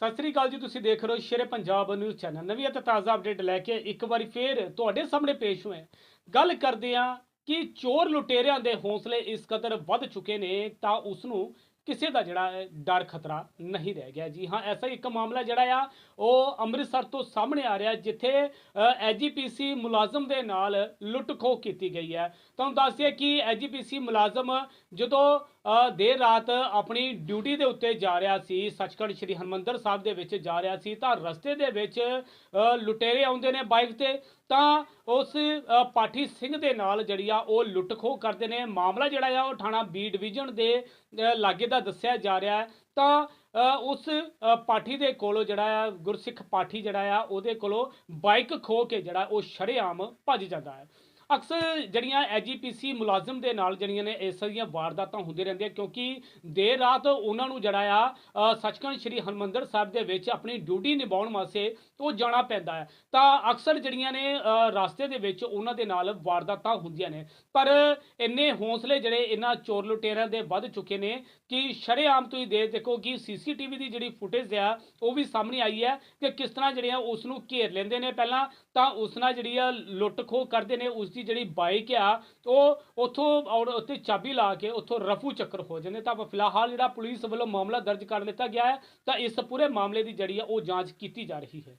ਸਤਿ ਸ੍ਰੀ ਅਕਾਲ ਜੀ, ਤੁਸੀਂ ਦੇਖ ਰਹੇ ਹੋ ਸ਼ੇਰੇ ਪੰਜਾਬ ਨਿਊਜ਼ ਚੈਨਲ। ਨਵੀਂ ਅਤੇ ਤਾਜ਼ਾ ਅਪਡੇਟ ਲੈ ਕੇ ਇੱਕ ਵਾਰੀ ਫੇਰ ਤੁਹਾਡੇ ਸਾਹਮਣੇ ਪੇਸ਼ ਹੋਏ ਗੱਲ ਕਰਦੇ ਹਾਂ ਕਿ ਚੋਰ ਲੁਟੇਰਿਆਂ ਦੇ ਹੌਸਲੇ ਇਸ ਕਦਰ ਵੱਧ ਚੁੱਕੇ ਨੇ ਤਾਂ ਉਸ ਨੂੰ ਕਿਸੇ ਦਾ ਜਿਹੜਾ ਡਰ ਖਤਰਾ ਨਹੀਂ ਰਹਿ ਗਿਆ। ਜੀ ਹਾਂ, ਐਸਾ ਇੱਕ ਮਾਮਲਾ ਜਿਹੜਾ ਆ, ਉਹ ਅੰਮ੍ਰਿਤਸਰ ਤੋਂ ਸਾਹਮਣੇ ਆ ਰਿਹਾ, ਜਿੱਥੇ ਐਜੀਪੀਸੀ ਮੁਲਾਜ਼ਮ ਦੇ ਨਾਲ ਲੁੱਟ ਖੋਹ ਕੀਤੀ ਗਈ ਹੈ। ਤੁਹਾਨੂੰ ਦੱਸਿਆ ਕਿ ਐਜੀਪੀਸੀ ਮੁਲਾਜ਼ਮ ਜਦੋਂ ਦੇਰ ਰਾਤ ਆਪਣੀ ਡਿਊਟੀ ਦੇ ਉੱਤੇ ਜਾ ਰਿਹਾ ਸੀ, ਸੱਚਖੰਡ ਸ੍ਰੀ ਹਰਮੰਦਰ ਸਾਹਿਬ ਦੇ ਵਿੱਚ ਜਾ ਰਿਹਾ ਸੀ, ਤਾਂ ਰਸਤੇ ਦੇ ਵਿੱਚ ਲੁਟੇਰੇ ਆਉਂਦੇ ਨੇ ਬਾਈਕ ਤੇ। ਤਾਂ ਉਸ ਪਾਠੀ ਸਿੰਘ ਦੇ ਨਾਲ ਜਿਹੜੀ ਆ ਉਹ ਲੁੱਟ ਖੋਹ ਕਰਦੇ ਨੇ। ਮਾਮਲਾ ਜਿਹੜਾ ਆ ਉਹ ਥਾਣਾ ਬੀ ਡਿਵੀਜ਼ਨ ਦੇ ਲਾਗੇ ਦਾ ਦੱਸਿਆ ਜਾ ਰਿਹਾ ਹੈ। ਤਾਂ ਉਸ ਪਾਠੀ ਦੇ ਕੋਲੋਂ ਜਿਹੜਾ ਆ ਗੁਰਸਿੱਖ ਪਾਠੀ ਜਿਹੜਾ ਆ ਉਹਦੇ ਕੋਲੋਂ ਬਾਈਕ ਖੋ ਕੇ ਜਿਹੜਾ ਉਹ ਸ਼ਰੇਆਮ ਭੱਜ ਜਾਂਦਾ ਹੈ। ਅਕਸਰ ਜਿਹੜੀਆਂ ਐਜੀਪੀਸੀ ਮੁਲਾਜ਼ਮ ਦੇ ਨਾਲ ਜਿਹੜੀਆਂ ਨੇ ਇਸ ਦੀਆਂ ਵਾਰਦਾਤਾਂ ਹੁੰਦੀਆਂ ਰਹਿੰਦੀਆਂ ਕਿਉਂਕਿ ਦੇਰ ਰਾਤ ਉਹਨਾਂ ਨੂੰ ਜਿਹੜਾ ਆ ਸੱਚਖੰਡ ਸ੍ਰੀ ਹਰਮੰਦਰ ਸਾਹਿਬ ਦੇ ਵਿੱਚ ਆਪਣੀ ਡਿਊਟੀ ਨਿਭਾਉਣ ਵਾਸਤੇ ਉਹ ਜਾਣਾ ਪੈਂਦਾ ਹੈ। ਤਾਂ ਅਕਸਰ ਜਿਹੜੀਆਂ ਨੇ ਰਸਤੇ ਦੇ ਵਿੱਚ ਉਹਨਾਂ ਦੇ ਨਾਲ ਵਾਰਦਾਤਾਂ ਹੁੰਦੀਆਂ ਨੇ। ਪਰ ਇੰਨੇ ਹੌਸਲੇ ਜਿਹੜੇ ਇਹਨਾਂ ਚੋਰ ਲੁਟੇਰਿਆਂ ਦੇ ਵੱਧ ਚੁੱਕੇ ਨੇ ਕਿ ਸ਼ਰੇਆਮ ਤੁਸੀਂ ਦੇ ਦੇਖੋ ਕਿ ਸੀਸੀਟੀਵੀ ਦੀ ਜਿਹੜੀ ਫੁਟੇਜ ਆ, ਉਹ ਵੀ ਸਾਹਮਣੇ ਆਈ ਹੈ ਕਿ ਕਿਸ ਤਰ੍ਹਾਂ ਜਿਹੜੀਆਂ ਉਸ ਨੂੰ ਘੇਰ ਲੈਂਦੇ ਨੇ। ਪਹਿਲਾਂ ਤਾਂ ਉਸ ਨਾਲ ਜਿਹੜੀ ਆ, ਲੁੱਟ ਖੋਹ ਕਰਦੇ ਨੇ ਉਸ ਦੀ ਜਿਹੜੀ ਬਾਈਕ ਆ, ਉਹ ਉਥੋਂ ਔਰ ਉੱਤੇ ਚਾਬੀ ਲਾ ਕੇ ਉਥੋਂ ਰਫੂ ਚੱਕਰ ਹੋ ਜਾਂਦੇ ਤਾਂ ਫਿਲਹਾਲ ਜਿਹੜਾ ਪੁਲਿਸ ਵੱਲੋਂ ਮਾਮਲਾ ਦਰਜ ਕਰ ਲਿੱਤਾ ਗਿਆ ਹੈ, ਤਾਂ ਇਸ ਪੂਰੇ ਮਾਮਲੇ ਦੀ ਜਿਹੜੀ ਆ ਉਹ ਜਾਂਚ ਕੀਤੀ ਜਾ ਰਹੀ ਹੈ।